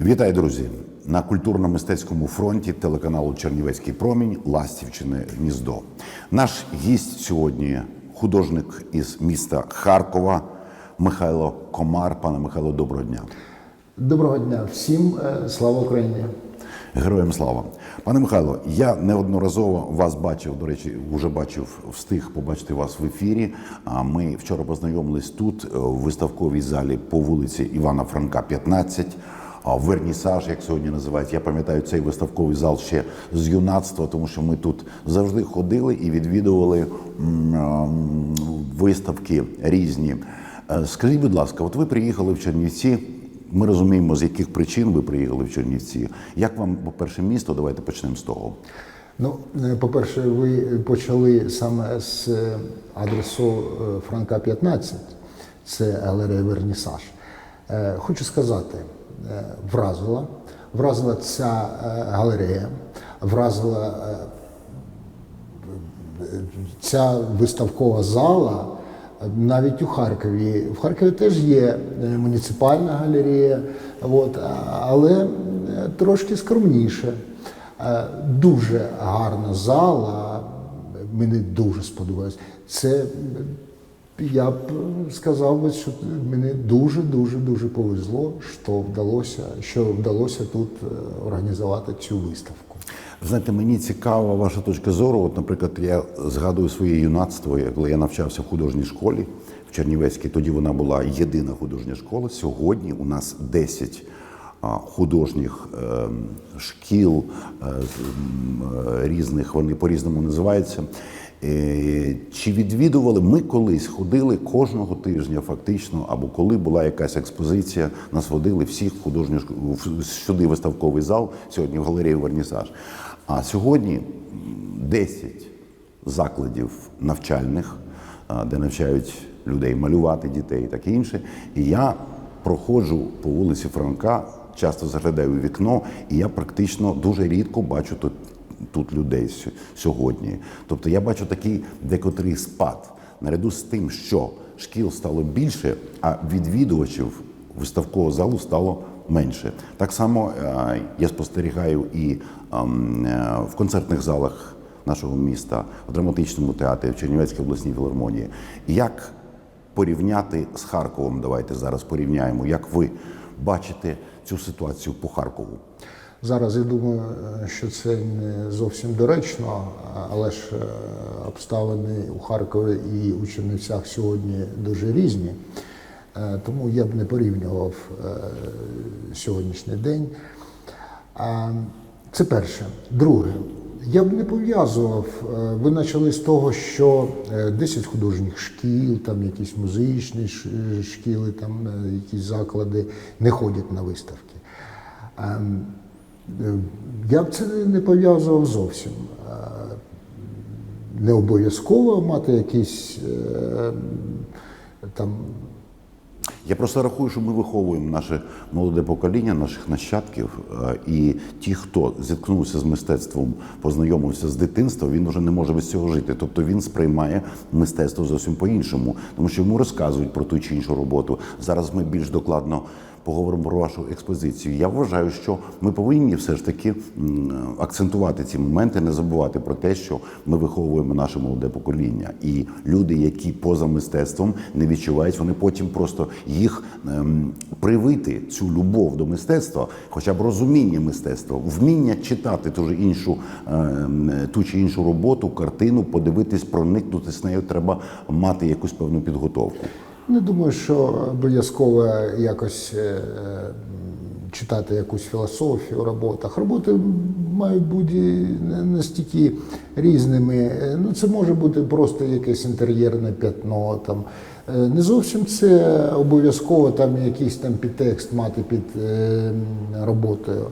Вітаю, друзі! На культурно-мистецькому фронті телеканалу Чернівецький промінь Ластівщини Гніздо. Наш гість сьогодні художник із міста Харкова Михайло Комар. Пане Михайло, доброго дня. Доброго дня всім. е, Слава Україні! Героям слава. Пане Михайло, я неодноразово вас бачив, до речі, вже бачив, встиг побачити вас в ефірі. А ми вчора познайомились тут, е, в виставковій залі по вулиці Івана Франка, 15. Вернісаж, як сьогодні називають, я пам'ятаю цей виставковий зал ще з юнацтва, тому що ми тут завжди ходили і відвідували виставки різні. Е, Скажіть, будь ласка, от ви приїхали в Чернівці. Ми розуміємо, з яких причин ви приїхали в Чернівці. Як вам, по-перше, місто? Давайте почнемо з того. Ну, е, по-перше, ви почали саме з е, адресу Франка 15, це галерея Вернісаж. Хочу сказати, вразила, вразила ця е, галерея, вразила е, ця виставкова зала навіть у Харкові. В Харкові теж є е, муніципальна галерея, от, але е, трошки скромніше. Е, Дуже гарна зала, мені дуже сподобалось. Це е, я б сказав би, що мені дуже дуже дуже повезло, що вдалося, що вдалося тут е, організувати цю виставку. Знаєте, мені цікава ваша точка зору. От, наприклад, я згадую своє юнацтво, коли я навчався в художній школі в Чернівецькій. Тоді вона була єдина художня школа. Сьогодні у нас 10 художніх е, шкіл е, е, різних, вони по-різному називаються. Е, Чи відвідували ми колись ходили кожного тижня, фактично, або коли була якась експозиція, нас водили всіх в художню сюди виставковий зал, сьогодні в галерею Вернісаж. А сьогодні м, 10 закладів навчальних, де навчають людей малювати дітей і таке інше. І я проходжу по вулиці Франка, часто заглядаю у вікно, і я практично дуже рідко бачу тут, тут людей сьогодні. Тобто я бачу такий декотрий спад. Наряду з тим, що шкіл стало більше, а відвідувачів виставкового залу стало менше. Так само е, я спостерігаю і ем, е, в концертних залах нашого міста, в драматичному театрі, в Чернівецькій обласній філармонії. Як порівняти з Харковом? Давайте зараз порівняємо. Як ви бачите цю ситуацію по Харкову? Зараз я думаю, е, що це не зовсім доречно, але ж е, обставини у Харкові і у Чернівцях сьогодні дуже різні. Е, Тому я б не порівнював сьогоднішній день. Це перше. Друге, я б не пов'язував. Ви почали з того, що е, 10 художніх шкіл, там якісь музичні шкіли, там якісь заклади не ходять на виставки. Я б це не пов'язував зовсім. Не обов'язково мати якісь е, там Я просто рахую, що ми виховуємо наше молоде покоління, наших нащадків, е, і ті, хто зіткнувся з мистецтвом, познайомився з дитинства, він вже не може без цього жити. Тобто він сприймає мистецтво зовсім по-іншому, тому що йому розказують про ту чи іншу роботу. Зараз ми більш докладно поговоримо про вашу експозицію. Я вважаю, що ми повинні все ж таки акцентувати ці моменти, не забувати про те, що ми виховуємо наше молоде покоління. І люди, які поза мистецтвом не відчувають, вони потім просто їх ем, привити цю любов до мистецтва, хоча б розуміння мистецтва, вміння читати ту іншу ем, ту чи іншу роботу, картину, подивитись, проникнути з нею. Треба мати якусь певну підготовку. Не думаю, що обов'язково якось е, читати якусь філософію у роботах. Роботи мають бути настільки різними. Е, Ну, це може бути просто якесь інтер'єрне п'ятно. Там. Е, Не зовсім це обов'язково там якийсь там підтекст мати під роботою.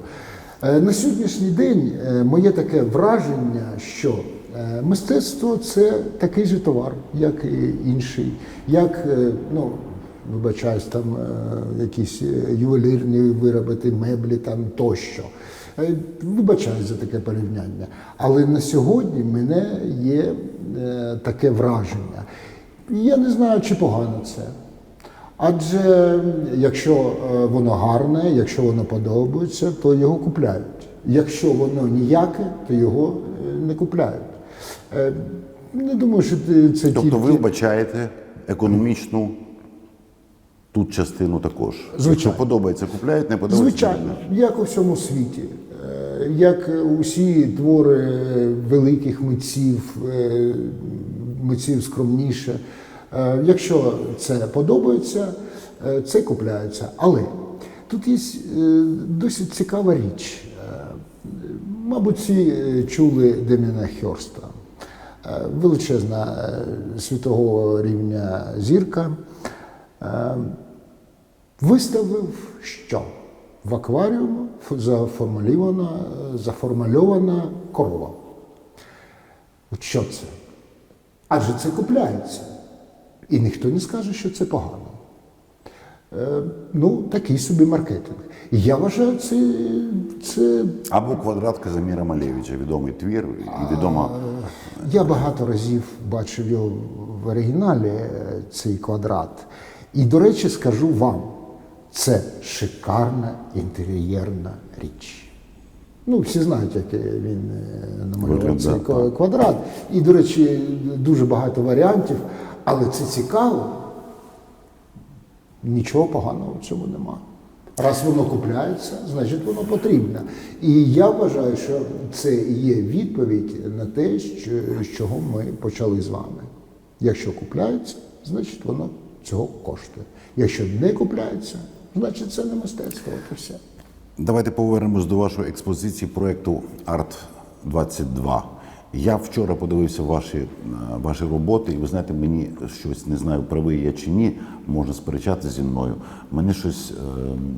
На сьогоднішній день моє таке враження, що мистецтво це такий же товар, як і інший, як е, ну. Вибачаюсь, там е, якісь е, ювелірні вироби, ті меблі там тощо. Е, Вибачаюсь за таке порівняння. Але на сьогодні мене є е, таке враження. Я не знаю, чи погано це. Адже якщо е, воно гарне, якщо воно подобається, то його купляють. Якщо воно ніяке, то його е, не купляють. Е, Не думаю, що це Тобто тільки... ви вбачаєте економічну тут частину також. Звичайно. Якщо подобається, купляють, не подобається. Звичайно, як у всьому світі, Е, як усі твори великих митців, е, митців скромніше. Якщо це подобається, це купляється. Але тут є досить цікава річ. Мабуть, всі чули Деміна Хьорста. Е, Величезна е, світового рівня зірка. Е, виставив що? В акваріум заформульована, заформульована корова. От що це? Адже це купляється. І ніхто не скаже, що це погано. Е, ну, такий собі маркетинг. І я вважаю, це, це Або квадрат Казиміра Малевича, відомий твір і відома. Я багато разів бачив його в оригіналі, е, цей квадрат. І, до речі, скажу вам, це шикарна інтер'єрна річ. Ну, всі знають, як він е, намалював цей квадрат. І, до речі, дуже багато варіантів, але це цікаво. Нічого поганого в цьому нема. Раз воно купляється, значить воно потрібно. І я вважаю, що це є відповідь на те, з чого ми почали з вами. Якщо купляється, значить воно цього коштує. Якщо не купляється, значить це не мистецтво. І все. Давайте повернемось до вашої експозиції проєкту Арт 22. Я вчора подивився ваші, е, ваші роботи, і ви знаєте, мені щось не знаю, правий я чи ні, можна сперечати зі мною. Мені щось, е,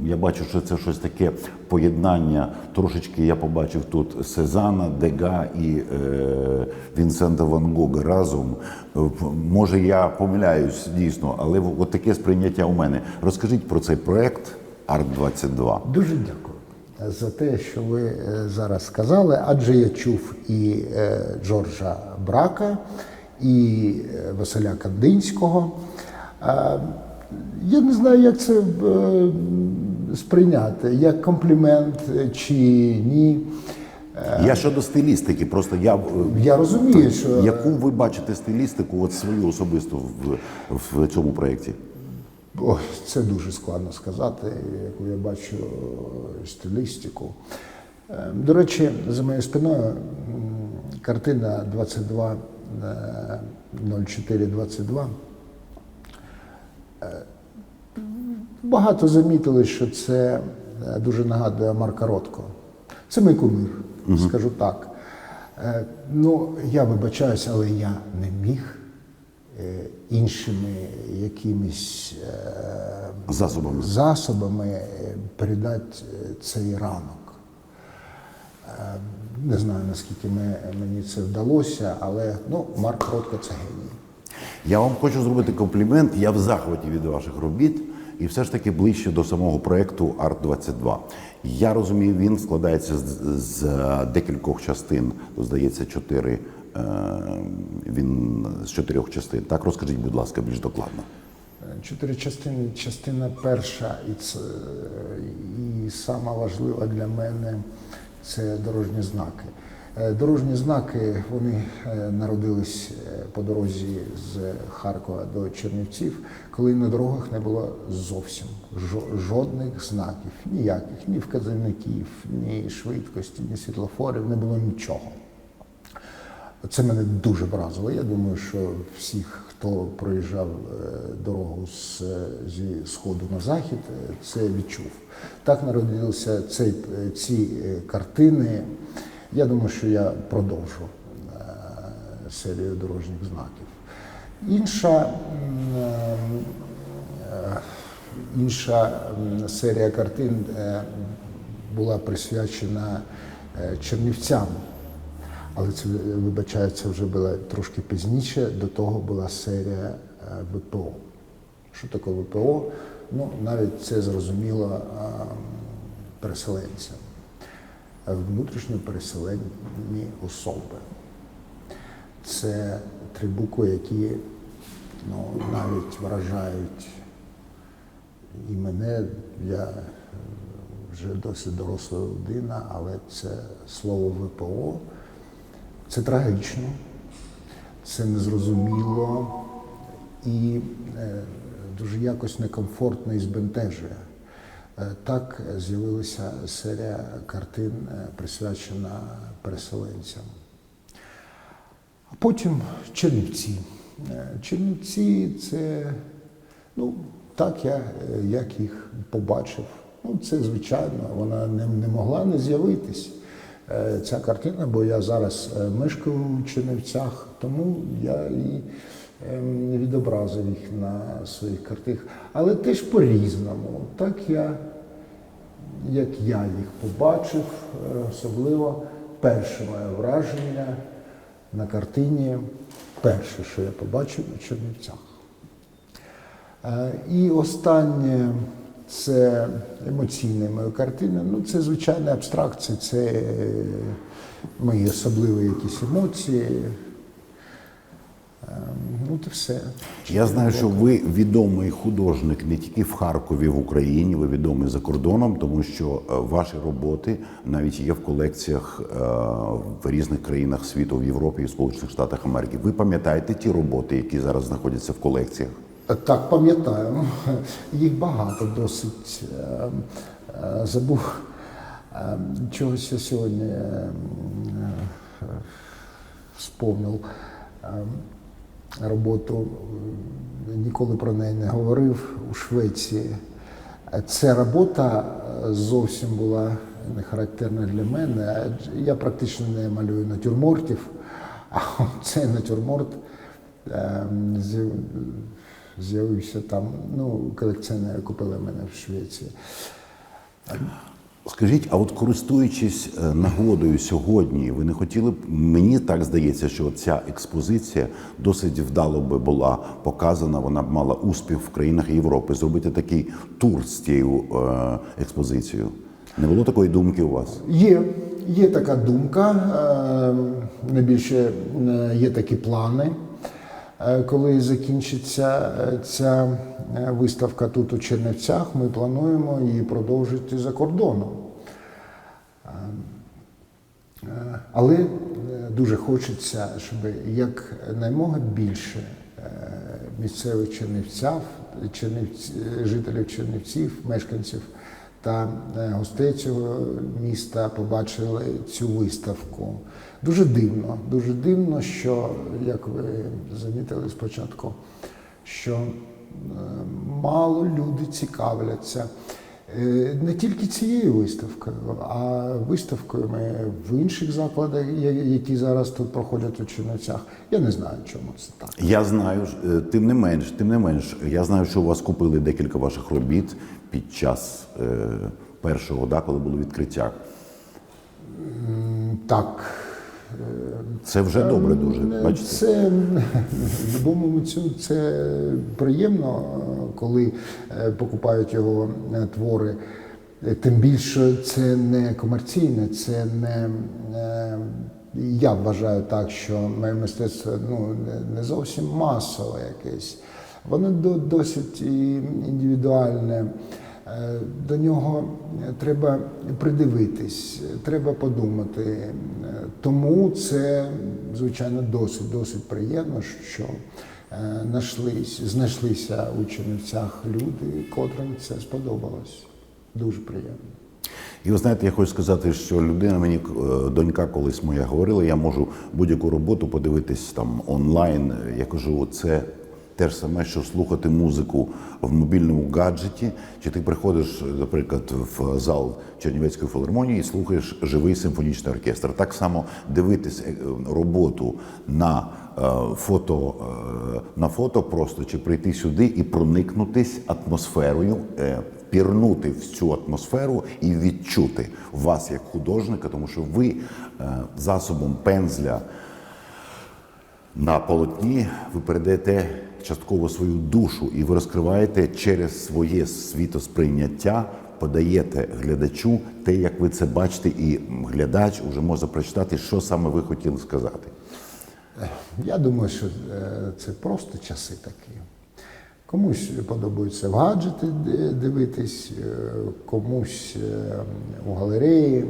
я бачу, що це щось таке поєднання. Трошечки я побачив тут Сезана, Дега і е, Вінсента Ван Гога разом. Е, Може, я помиляюсь дійсно, але от таке сприйняття у мене. Розкажіть про цей проект Арт 22. Дуже дякую за те, що ви е, зараз сказали, адже я чув і е, Джорджа Брака, і е, Василя Кандинського. Я не знаю, як це сприйняти, як комплімент чи ні. Я щодо стилістики, просто я Я розумію, що яку ви бачите стилістику, от свою особисту в, в цьому проєкті? Ой, це дуже складно сказати, яку я бачу е, стилістику. Е, До речі, за моєю спиною картина 22 е, 0422. Е, Багато замітили, що це дуже нагадує Марка Ротко. Це мій кумир, скажу так. Ну, я вибачаюся, але я не міг іншими якимись е, Засобами. засобами е, передати е, цей ранок. Е, Не знаю, наскільки мені це вдалося, але ну, Марк Ротко це геній. Я вам хочу зробити комплімент. Я в захваті від ваших робіт, і все ж таки ближче до самого проєкту Арт 22 Я розумію, він складається з, з декількох частин. То здається, чотири. Е, Він з чотирьох частин. Так розкажіть, будь ласка, більш докладно. Чотири частини. Частина перша, і це і сама важлива для мене це дорожні знаки. Е, Дорожні знаки вони е, народились е, по дорозі з Харкова до Чернівців, коли на дорогах не було зовсім жодних знаків, ніяких, ні вказівників, ні швидкості, ні світлофорів, не було нічого. Це мене дуже вразило. Я думаю, що всіх, хто проїжджав е, дорогу з, е, зі сходу на захід, е, це відчув. Так народилися цей, ці картини. Я думаю, що я продовжу серію дорожніх знаків. Інша, інша серія картин була присвячена Чернівцям. Але це, вибачаю, це вже було трошки пізніше. До того була серія е, ВПО. Що таке ВПО? Ну, навіть це зрозуміло переселенцям. Е, Внутрішньо переселені особи. Це три букви, які ну, навіть вражають і мене, я е, вже досить доросла людина, але це слово ВПО це трагічно, це незрозуміло і е, дуже якось некомфортно і збентежує. Е, Так з'явилася серія картин, е, присвячена переселенцям. А потім Чернівці. Чернівці це, ну, так я як їх побачив. Ну, це звичайно, вона не, не могла не з'явитись. Е, Ця картина, бо я зараз е, мешкаю в Чернівцях, тому я і ем, відобразив їх на своїх картинах. Але теж по-різному. Так я як я їх побачив, е, особливо перше моє враження на картині, перше, що я побачив у Чернівцях. І останнє це емоційна моя картина. Ну, це звичайна абстракція, це е, мої особливі якісь емоції. Е, Ну, це все. Я знаю, що ви відомий художник не тільки в Харкові, в Україні, ви відомий за кордоном, тому що е, ваші роботи навіть є в колекціях е, в різних країнах світу, в Європі і Сполучених Штатах Америки. Ви пам'ятаєте ті роботи, які зараз знаходяться в колекціях? Так, пам'ятаю. Їх багато досить. Е, е, Забув е, чогось я сьогодні е, е, сповнив роботу, ніколи про неї не говорив у Швеції. Ця робота е, зовсім була не характерна для мене. Я практично не малюю натюрмортів, а цей натюрморт з'явився там. Ну, колекціонери купили мене в Швеції. Скажіть, а от користуючись е, нагодою сьогодні, ви не хотіли б, мені так здається, що ця експозиція досить вдало би була показана, вона б мала успіх в країнах Європи, зробити такий тур з цією е, експозицією. Не було такої думки у вас? Є, є така думка, е, найбільше є такі плани. Е, Коли закінчиться е, ця е, виставка тут у Чернівцях, ми плануємо її продовжити за кордоном. Але дуже хочеться, щоб як наймога більше місцевих чернівців, чернівці, жителів Чернівців, мешканців та е, гостей міста побачили цю виставку. Дуже дивно, дуже дивно, що, як ви замітили спочатку, що е, мало люди цікавляться. Е, Не тільки цією виставкою, а виставкою в інших закладах, які зараз тут проходять у Чернівцях. Я не знаю, чому це так. Я знаю, тим не менш, тим не менш, я знаю, що у вас купили декілька ваших робіт під час е, першого, да, коли було відкриття. Так. Це вже добре дуже. Е, Бачите? Це любому митцю це приємно, коли е, покупають його е, твори. Е, Тим більше це не комерційне, це не е, я вважаю так, що моє мистецтво ну, не зовсім масове якесь. Воно досить індивідуальне. Е, До нього треба придивитись, треба подумати. Е, Тому це, звичайно, досить, досить приємно, що е, нашлись, знайшлися у Чернівцях люди, котрим це сподобалось. Дуже приємно. І ви знаєте, я хочу сказати, що людина мені е, донька колись моя говорила, я можу будь-яку роботу подивитись там онлайн. Я кажу, це те ж саме, що слухати музику в мобільному гаджеті. Чи ти приходиш, наприклад, в зал Чернівецької філармонії і слухаєш живий симфонічний оркестр. Так само дивитись е, роботу на е, фото е, на фото просто чи прийти сюди і проникнутись атмосферою, пірнути в цю атмосферу і відчути вас як художника, тому що ви засобом пензля на полотні ви передаєте частково свою душу, і ви розкриваєте через своє світосприйняття, подаєте глядачу те, як ви це бачите, і глядач вже може прочитати, що саме ви хотіли сказати. Я думаю, що е, це просто часи такі, Комусь подобається в гаджети дивитись, е, комусь е, у галереї.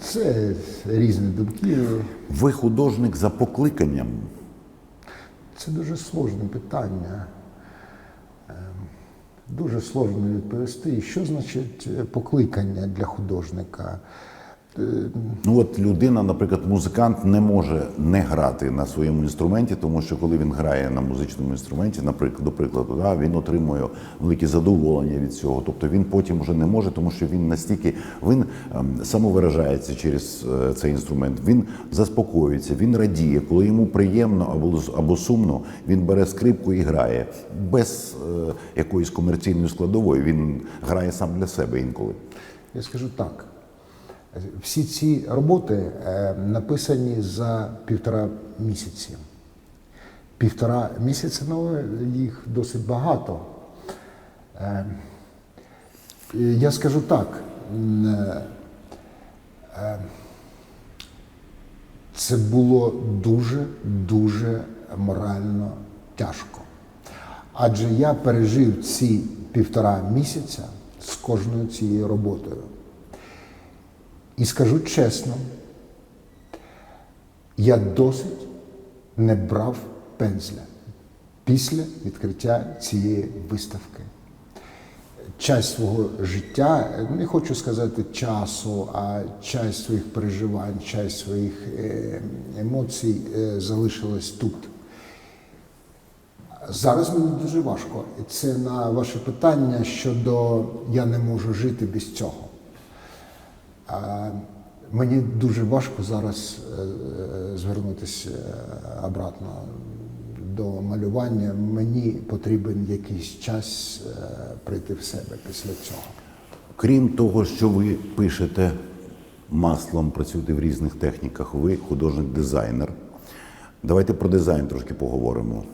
Це різні думки. Ви художник за покликанням. Це дуже сложне питання. Ем, Дуже сложно відповісти. Що значить е, покликання для художника? Ну от людина, наприклад, музикант не може не грати на своєму інструменті, тому що коли він грає на музичному інструменті, наприклад, до прикладу, да, він отримує велике задоволення від цього. Тобто він потім вже не може, тому що він настільки він ем, самовиражається через е, цей інструмент. Він заспокоюється, він радіє. Коли йому приємно або або сумно, він бере скрипку і грає без е, якоїсь комерційної складової. Він грає сам для себе інколи. Я скажу так. Всі ці роботи е, написані за півтора місяці. Півтора місяця, ну, їх досить багато. Е, Я скажу так. е, Це було дуже-дуже морально тяжко. Адже я пережив ці півтора місяця з кожною цією роботою. І скажу чесно, я досить не брав пензля після відкриття цієї виставки. Часть свого життя, не хочу сказати часу, а часть своїх переживань, часть своїх е, емоцій е, залишилась тут. Зараз мені дуже важко. Це на ваше питання щодо я не можу жити без цього. Мені дуже важко зараз е, звернутися е, обратно до малювання. Мені потрібен якийсь час е, прийти в себе після цього. Крім того, що ви пишете маслом, працюєте в різних техніках, ви художник-дизайнер. Давайте про дизайн трошки поговоримо.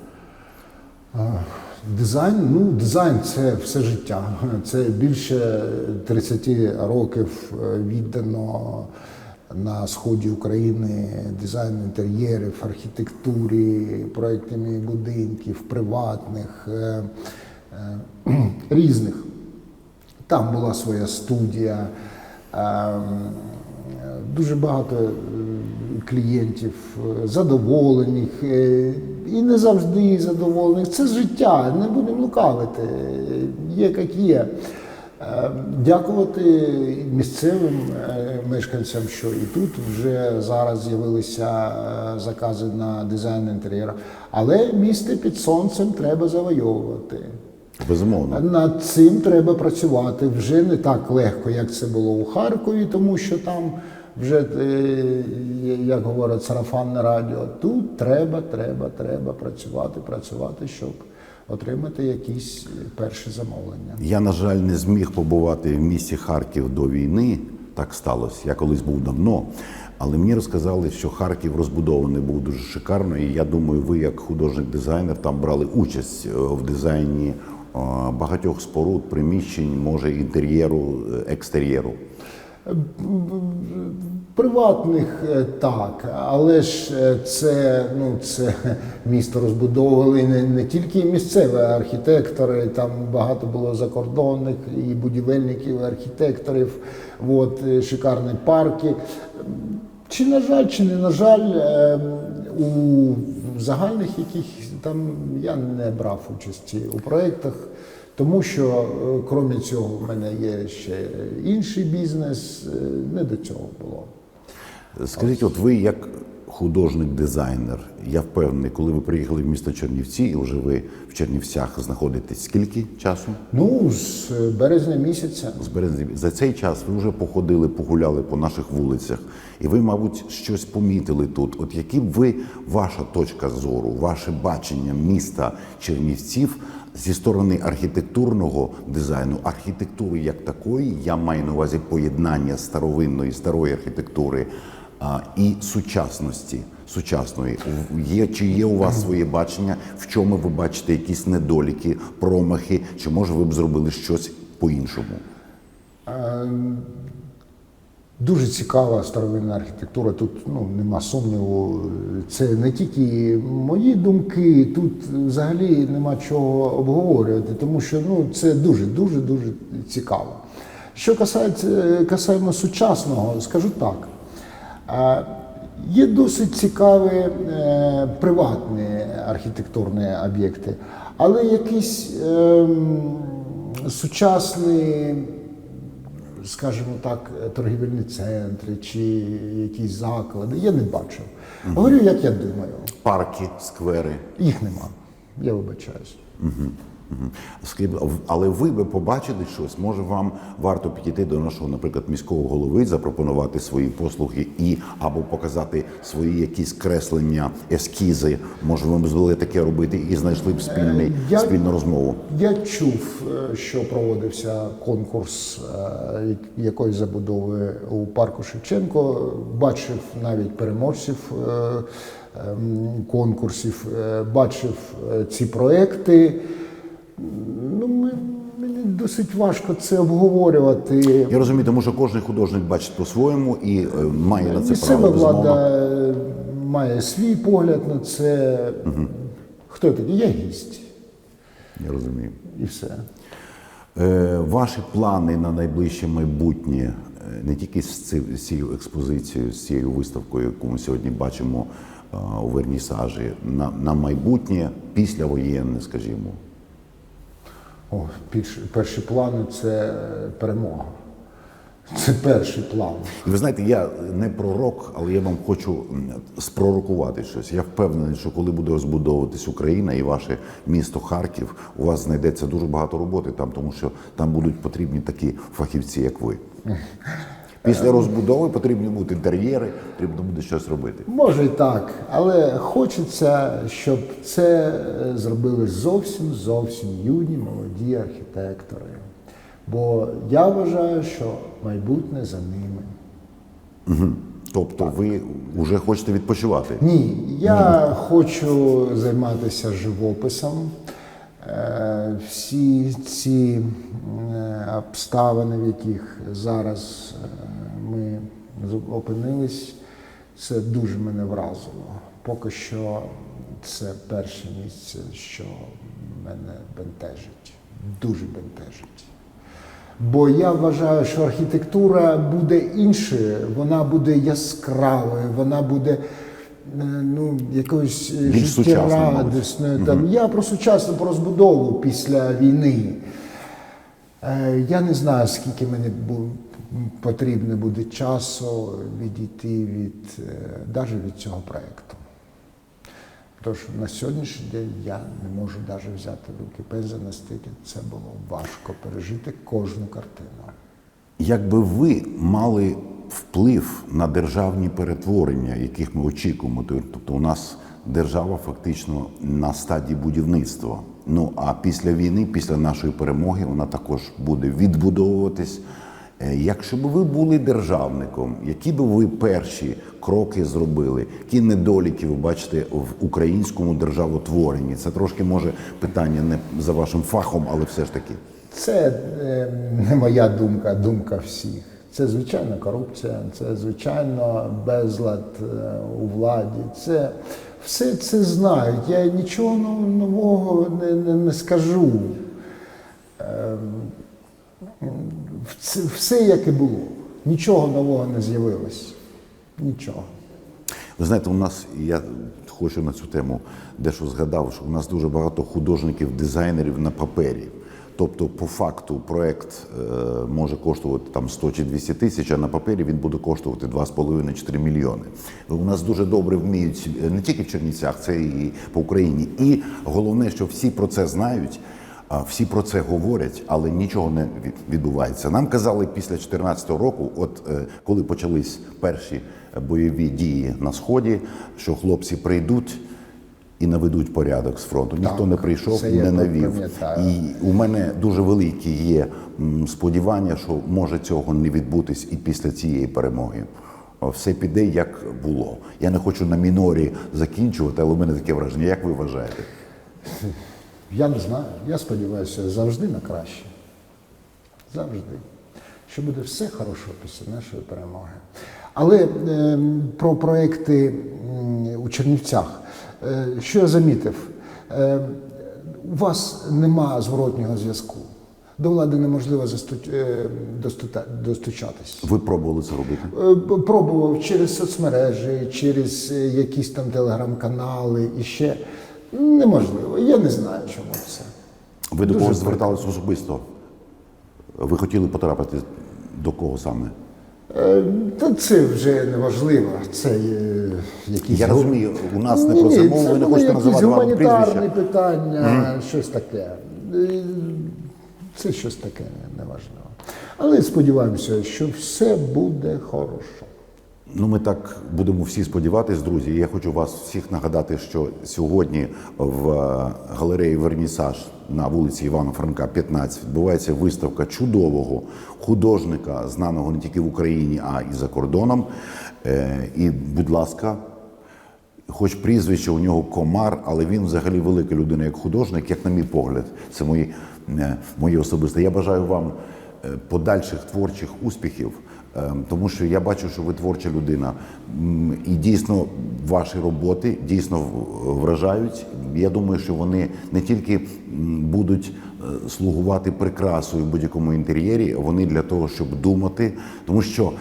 Дизайн, ну дизайн це все життя. Це більше 30 років е, віддано на сході України дизайну інтер'єрів, архітектурі, проектами будинків, приватних, е, е, різних. Там була своя студія. ем, Дуже багато клієнтів задоволених і не завжди задоволених. Це життя, не будемо лукавити. Є як є. Е, Дякувати місцевим е, мешканцям, що і тут вже зараз з'явилися е, закази на дизайн інтер'єру. Але місто під сонцем треба завойовувати. Безумовно. Над цим треба працювати вже не так легко, як це було у Харкові, тому що там вже, е, як говорять, сарафанне радіо. Тут треба, треба, треба працювати, працювати, щоб отримати якісь перші замовлення. Я, на жаль, не зміг побувати в місті Харків до війни. Так сталося. Я колись був давно. Але мені розказали, що Харків розбудований був дуже шикарно, і я думаю, ви, як художник-дизайнер, там брали участь е, в дизайні е, багатьох споруд, приміщень, може, інтер'єру, е, екстер'єру. Приватних е, так, але ж е, це, ну, це місто розбудовували не, не тільки місцеві архітектори, там багато було закордонних і будівельників, і архітекторів, от, е, шикарні парки. Чи на жаль, чи не на жаль, у загальних яких там я не брав участі у проєктах. Тому що, е, крім цього, в мене є ще інший бізнес, е, не до цього було. Скажіть, от ви як художник-дизайнер, я впевнений, коли ви приїхали в місто Чернівці, і вже ви в Чернівцях знаходитесь скільки часу? Ну, з березня місяця. З березня за цей час ви вже походили, погуляли по наших вулицях, і ви, мабуть, щось помітили тут. От які б ви ваша точка зору, ваше бачення міста Чернівців зі сторони архітектурного дизайну, архітектури як такої, я маю на увазі поєднання старовинної старої архітектури а, і сучасності. Сучасної є чи є у вас своє бачення, в чому ви бачите якісь недоліки, промахи, чи може ви б зробили щось по-іншому? Дуже цікава старовинна архітектура. Тут ну, нема сумніву. Це не тільки мої думки, тут взагалі нема чого обговорювати, тому що ну, це дуже, дуже, дуже цікаво. Що касається, касаємо сучасного, скажу так. Є досить цікаві е, приватні архітектурні об'єкти, але якісь ем, сучасні, скажімо так, торгівельні центри чи якісь заклади я не бачив. Говорю, як я думаю, Парки, сквери. їх нема. Я вибачаюсь. Мгм. Але ви би побачили щось. Може, вам варто підійти до нашого, наприклад, міського голови, запропонувати свої послуги і або показати свої якісь креслення, ескізи. Може, ви б звели таке робити і знайшли б спільний, Я- спільну розмову. Я чув, е, що проводився конкурс е, як- якоїсь забудови у парку Шевченко. Бачив навіть переможців е, ем, конкурсів, е, бачив е, ці проекти. Ну, ми- мені досить важко це обговорювати. Я розумію, тому що кожен художник бачить по-своєму і е, має на це Місцева право безумовно. влада е, має свій погляд на це. Хто я такий? Я гість. Я розумію. І все. Е, ваші плани на найближче майбутнє е, не тільки з цією експозицією, з цією виставкою, яку ми сьогодні бачимо у Вернісажі, на, на майбутнє післявоєнне, скажімо. О, перші, плани це е, перемога. Це перший план. І ви знаєте, я не пророк, але я вам хочу спророкувати щось. Я впевнений, що коли буде розбудовуватись Україна і ваше місто Харків, у вас знайдеться дуже багато роботи там, тому що там будуть потрібні такі фахівці, як ви. Після розбудови потрібні будуть інтер'єри, потрібно буде щось робити. Може і так, але хочеться, щоб це е, зробили зовсім зовсім юні молоді архітектори. Бо я вважаю, що майбутнє за ними. Тобто ви вже хочете відпочивати. Ні, я хочу займатися живописом. Е, Всі ці е, обставини, в яких зараз е, ми опинились, це дуже мене вразило. Поки що це перше місце, що мене бентежить, дуже бентежить. Бо я вважаю, що архітектура буде іншою, вона буде яскравою, вона буде ну, якоюсь е, життєрадісною. Там. Я про сучасну про розбудову після війни. Е, Я не знаю, скільки мені потрібно буде часу відійти від, навіть від цього проєкту. Тож на сьогоднішній день я не можу навіть взяти руки пензля, настільки це було важко пережити кожну картину. Якби ви мали вплив на державні перетворення, яких ми очікуємо, тобто у нас держава фактично на стадії будівництва. Ну а після війни, після нашої перемоги, вона також буде відбудовуватись. Е, Якщо б ви були державником, які б ви перші кроки зробили? Які недоліки ви бачите в українському державотворенні? Це трошки може питання не за вашим фахом, але все ж таки. Це е, не моя думка, думка всіх. Це звичайно корупція, це звичайно безлад е, у владі. Це все це знають. Я нічого нового не, не, не скажу. Ем, все як і було. Нічого нового не з'явилось. Нічого. Ви знаєте, у нас я хочу на цю тему дещо згадав, що у нас дуже багато художників, дизайнерів на папері. Тобто, по факту, проект е, може коштувати там 100 чи 200 тисяч, а на папері він буде коштувати 2,5-4 мільйони. У нас дуже добре вміють е, не тільки в Чернівцях, це і по Україні. І головне, що всі про це знають. А всі про це говорять, але нічого не відбувається. Нам казали після 2014 року, от е, коли почались перші бойові дії на сході, що хлопці прийдуть і наведуть порядок з фронту. Ніхто Так, не прийшов, я не навів. І у мене дуже великі є сподівання, що може цього не відбутись і після цієї перемоги. Все піде як було. Я не хочу на мінорі закінчувати, але у мене таке враження. Як ви вважаєте? Я не знаю. Я сподіваюся завжди на краще. Завжди. що буде все хорошо після нашої перемоги. Але е, про проекти у Чернівцях, е, що я замітив, е, у вас нема зворотнього зв'язку. До влади неможливо е, достучатись. Ви пробували це робити? Е, Пробував через соцмережі, через е, якісь там телеграм-канали і ще неможливо. Я не знаю, чому це. Ви до когось звертались особисто? Ви хотіли потрапити до кого саме? Е, Та це вже не важливо. Це якісь Я розумію, у нас не про це мова, ви не хочете називати вам гуманітарні прізвища. питання, щось таке. Е, Це щось таке неважливо. Але сподіваємося, що все буде хорошо. Ну, ми так будемо всі сподіватись, друзі. Я хочу вас всіх нагадати, що сьогодні в е, галереї Вернісаж на вулиці Івана Франка, 15, відбувається виставка чудового художника, знаного не тільки в Україні, а і за кордоном. Е, І, будь ласка, хоч прізвище у нього комар, але він взагалі велика людина як художник, як на мій погляд. Це мої, е, моє особисте. Я бажаю вам подальших творчих успіхів, тому що я бачу, що ви творча людина. І дійсно ваші роботи дійсно вражають. Я думаю, що вони не тільки будуть е, слугувати прикрасою в будь-якому інтер'єрі, вони для того, щоб думати, тому що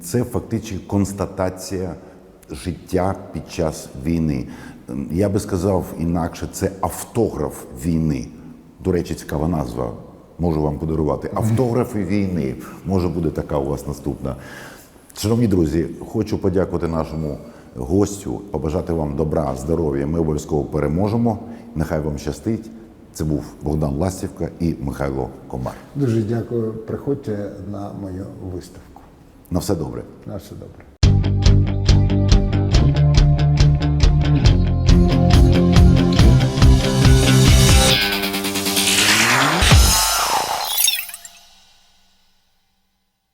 це фактично констатація життя під час війни. Ем, Я би сказав інакше, це автограф війни. До речі, цікава назва. Можу вам подарувати. Автографи війни. Може буде така у вас наступна. Шановні друзі, хочу подякувати нашому гостю, побажати вам добра, здоров'я. Ми обов'язково переможемо. Нехай вам щастить. Це був Богдан Ластівка і Михайло Комар. Дуже дякую. Приходьте на мою виставку. На все добре. На все добре.